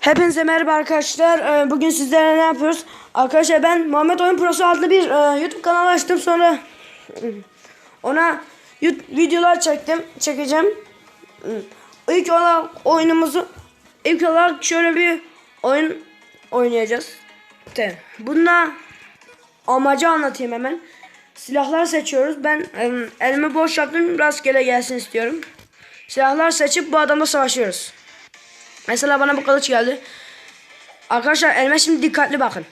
Hepinize merhaba arkadaşlar. Ee, Bugün sizlerle ne yapıyoruz? Arkadaşlar ben Muhammed Oyun Prosu adlı bir e, YouTube kanalı açtım. Sonra ona videolar çektim. Çekeceğim. İlk olarak oyunumuzu ilk olarak şöyle bir oyun oynayacağız. Bunda amacı anlatayım hemen. Silahlar seçiyoruz. Ben e, elimi boş yaptım. Rastgele gelsin istiyorum. Silahlar seçip bu adamla savaşıyoruz. Mesela bana bu kılıç geldi. Arkadaşlar elime şimdi dikkatli bakın.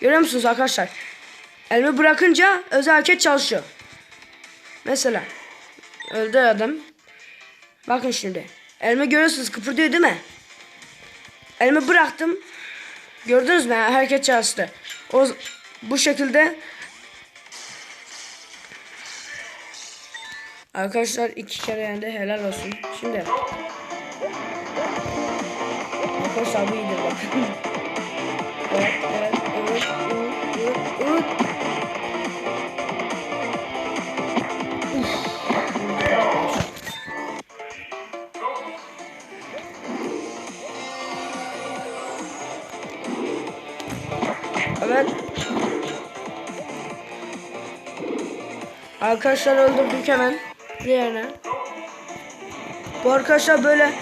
Görüyor musunuz arkadaşlar? Elimi bırakınca özel hareket çalışıyor. Mesela. Öldü adam. Bakın şimdi. Elimi görüyorsunuz kıpırdıyor değil mi? Elimi bıraktım. Gördünüz mü? Hareket çalıştı. O bu şekilde Arkadaşlar iki kere yendi helal olsun. Şimdi Arkadaşlar bu iyidir bak. evet, evet, evet, evet, evet, evet. Arkadaşlar öldürdük hemen diğerine. Bu arkadaşlar böyle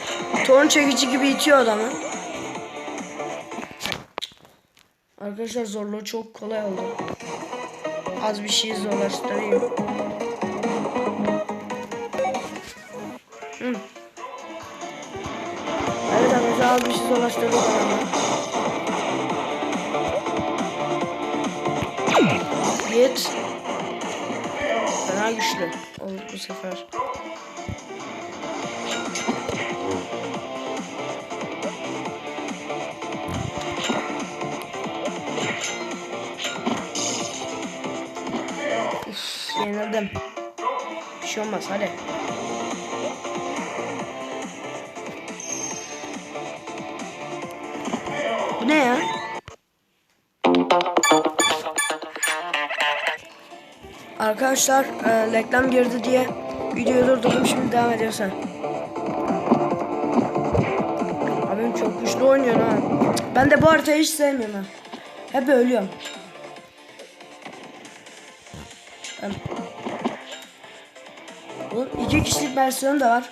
torun çekici gibi itiyor adamı. Arkadaşlar zorluğu çok kolay oldu. Az bir şey zorlaştırayım. Evet arkadaşlar az bir şey zorlaştırdık adamı. Git. Fena güçlü oldu bu sefer. Yenildim. Bir şey olmaz hadi. Bu ne ya? Arkadaşlar e, reklam girdi diye videoyu durdurdum şimdi devam ediyorsan. Abim çok güçlü oynuyor ha. Ben de bu haritayı hiç sevmiyorum ha. Hep ölüyorum. Bunun iki kişilik versiyonu da var.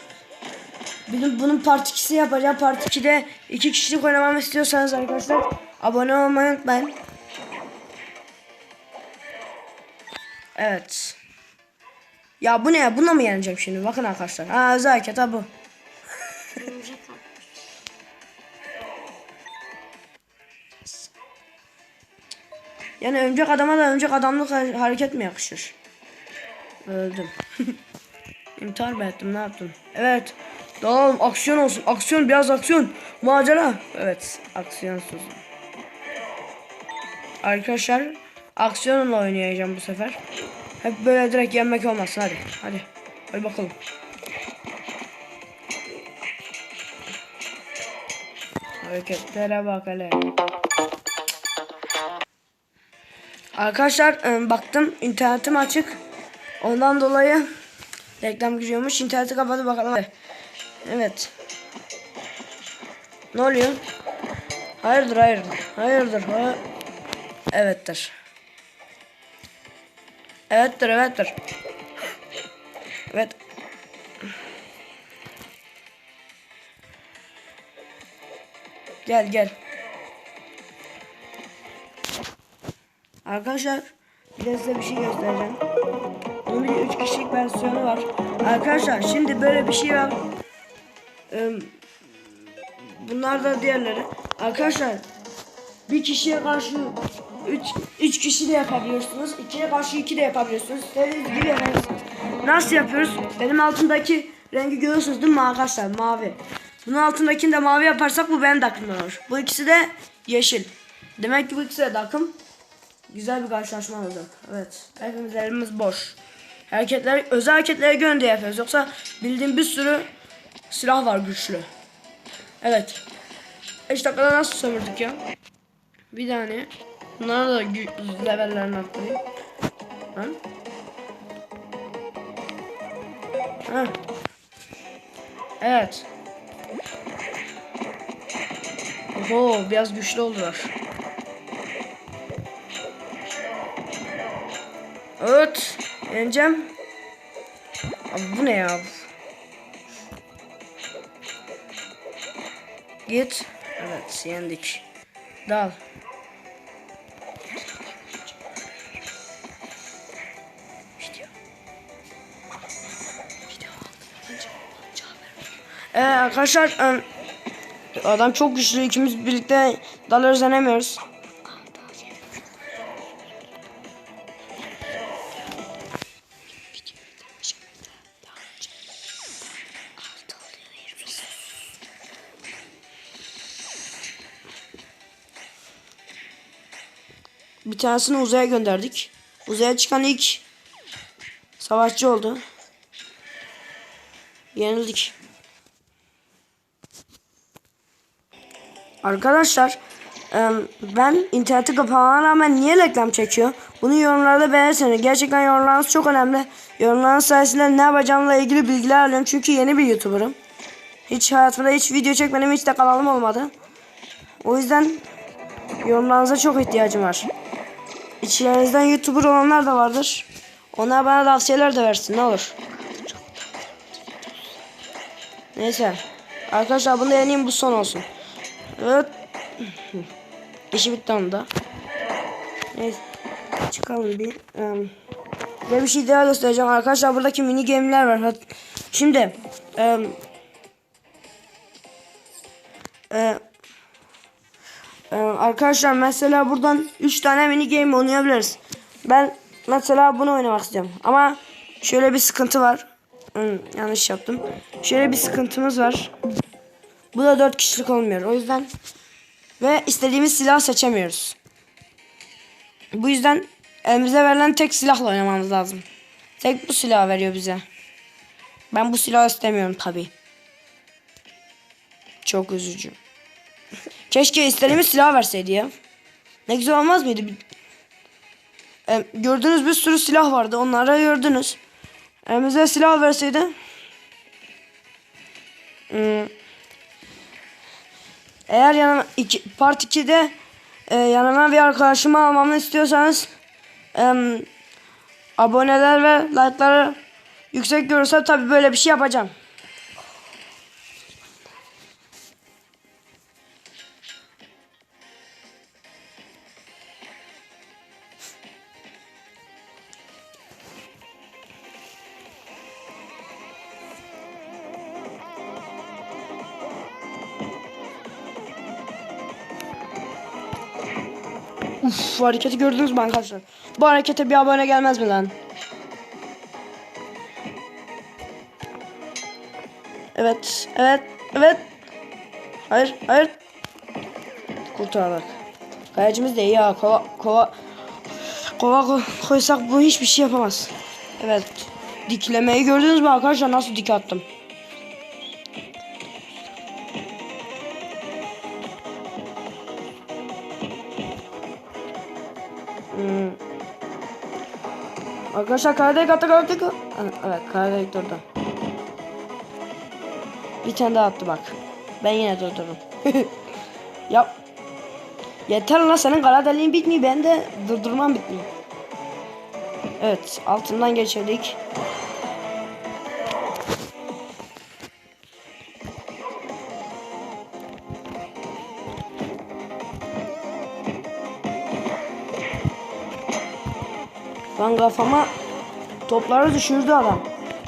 Benim bunun part 2'si yapacağım. Part 2'de iki kişilik oynamamı istiyorsanız arkadaşlar abone olmayı unutmayın. Evet. Ya bu ne? Buna mı yeneceğim şimdi? Bakın arkadaşlar. Ha özel hareket ha bu. Yani öncek adama da öncek adamlık ha- hareket mi yakışır? Öldüm. İntihar mı ettim ne yaptım? Evet. Tamam aksiyon olsun. Aksiyon biraz aksiyon. Macera. Evet aksiyonsuz. Arkadaşlar aksiyonla oynayacağım bu sefer. Hep böyle direkt yenmek olmasın hadi. Hadi. Hadi bakalım. Hareketlere bak hele. Arkadaşlar e, baktım internetim açık. Ondan dolayı reklam giriyormuş. İnterneti kapatıp bakalım. Evet. Ne oluyor? Hayırdır hayırdır. Hayırdır. Ha... Evettir. Evettir evettir. Evet. Gel gel. Arkadaşlar bir de size bir şey göstereceğim. Bunun bir de 3 kişilik versiyonu var. Arkadaşlar şimdi böyle bir şey var. Ee, bunlar da diğerleri. Arkadaşlar bir kişiye karşı 3 3 kişi de yapabiliyorsunuz. 2'ye karşı 2 de yapabiliyorsunuz. İstediğiniz gibi yapabilirsiniz. Nasıl yapıyoruz? Benim altındaki rengi görüyorsunuz değil mi arkadaşlar? Mavi. Bunun altındakini de mavi yaparsak bu benim takımdan olur. Bu ikisi de yeşil. Demek ki bu ikisi de takım. Güzel bir karşılaşma olacak. Evet. Hepimiz elimiz boş. Hareketler, özel hareketlere göre de yapıyoruz. Yoksa bildiğim bir sürü silah var güçlü. Evet. 5 dakikada nasıl sömürdük ya? Bir tane. Bunlara da levellerini arttırayım. Ha? Ha. Evet. Oho biraz güçlü oldular. Evet. Yeneceğim. Abi bu ne ya? Git. Evet yendik. Dal. Ee, arkadaşlar adam çok güçlü ikimiz birlikte dalıyoruz denemiyoruz. Bir tanesini uzaya gönderdik. Uzaya çıkan ilk savaşçı oldu. Yenildik. Arkadaşlar ben interneti kapamama rağmen niye reklam çekiyor? Bunu yorumlarda belirtirseniz. Gerçekten yorumlarınız çok önemli. Yorumlarınız sayesinde ne yapacağımla ilgili bilgiler alıyorum. Çünkü yeni bir YouTuber'ım. Hiç hayatımda hiç video çekmedim. Hiç de kanalım olmadı. O yüzden yorumlarınıza çok ihtiyacım var. İçlerinizden YouTuber olanlar da vardır. Onlar bana tavsiyeler de versin ne olur. Neyse. Arkadaşlar bunu deneyeyim bu son olsun. Evet. İşi bitti onda. Neyse. Çıkalım bir. Um, ve bir şey daha göstereceğim. Arkadaşlar buradaki mini game'ler var. Şimdi um, e, arkadaşlar mesela buradan 3 tane mini game oynayabiliriz. Ben mesela bunu oynamak istiyorum. Ama şöyle bir sıkıntı var. Hmm, yanlış yaptım. Şöyle bir sıkıntımız var. Bu da 4 kişilik olmuyor. O yüzden ve istediğimiz silah seçemiyoruz. Bu yüzden elimize verilen tek silahla oynamamız lazım. Tek bu silah veriyor bize. Ben bu silahı istemiyorum tabi. Çok üzücü. Keşke istediğimiz silah verseydi ya. Ne güzel olmaz mıydı? E, gördüğünüz bir sürü silah vardı. Onları gördünüz. Elimize silah verseydi. Hmm. Eğer yanıma iki, part 2'de e, yanıma bir arkadaşımı almamı istiyorsanız em, aboneler ve like'ları yüksek görürse tabi böyle bir şey yapacağım. Uf, hareketi gördünüz mü arkadaşlar? Bu harekete bir abone gelmez mi lan? Evet, evet, evet. Hayır, hayır. Kurtardık. Kalecimiz de iyi ha. Kova, kova, kova ko- koysak bu hiçbir şey yapamaz. Evet. Diklemeyi gördünüz mü arkadaşlar? Nasıl dik attım? Arkadaşlar karadayık attı karadayık. Evet karadayık durdu. Bir tane daha attı bak. Ben yine durdururum. Yap. Yeter lan senin kara deliğin bitmiyor. Ben de durdurmam bitmiyor. Evet altından geçirdik. Lan kafama topları düşürdü adam.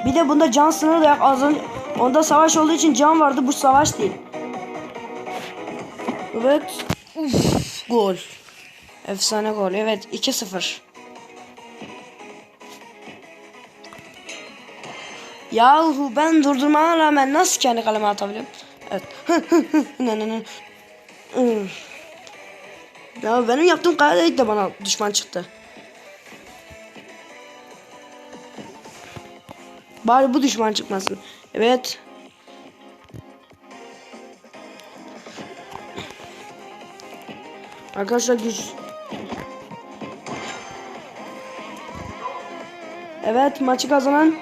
Bir de bunda can sınırı da yok. Az önce onda savaş olduğu için can vardı. Bu savaş değil. Evet. Uf, gol. Efsane gol. Evet 2-0. Yahu ben durdurmama rağmen nasıl kendi kaleme atabiliyorum? Evet. Ne, ne, ne. Ya benim yaptığım kalede de bana düşman çıktı. Bari bu düşman çıkmasın. Evet. Arkadaşlar güç. Evet maçı kazanan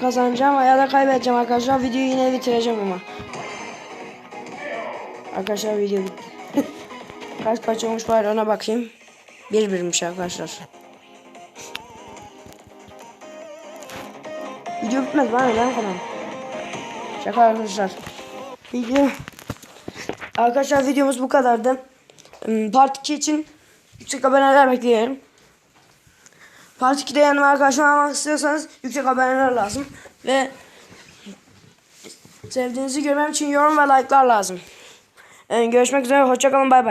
kazanacağım ya da kaybedeceğim arkadaşlar. Videoyu yine bitireceğim ama. Arkadaşlar video bitti. kaç kaç olmuş bari ona bakayım. Bir birmiş arkadaşlar. Video bitmez bana ben kanalım. Şaka arkadaşlar. Video Arkadaşlar videomuz bu kadardı. Hmm, Part 2 için yüksek aboneler bekliyorum. Part 2'de yanıma arkadaşlar almak istiyorsanız yüksek aboneler lazım. Ve sevdiğinizi görmem için yorum ve like'lar lazım. Ee, görüşmek üzere. Hoşçakalın. Bay bay.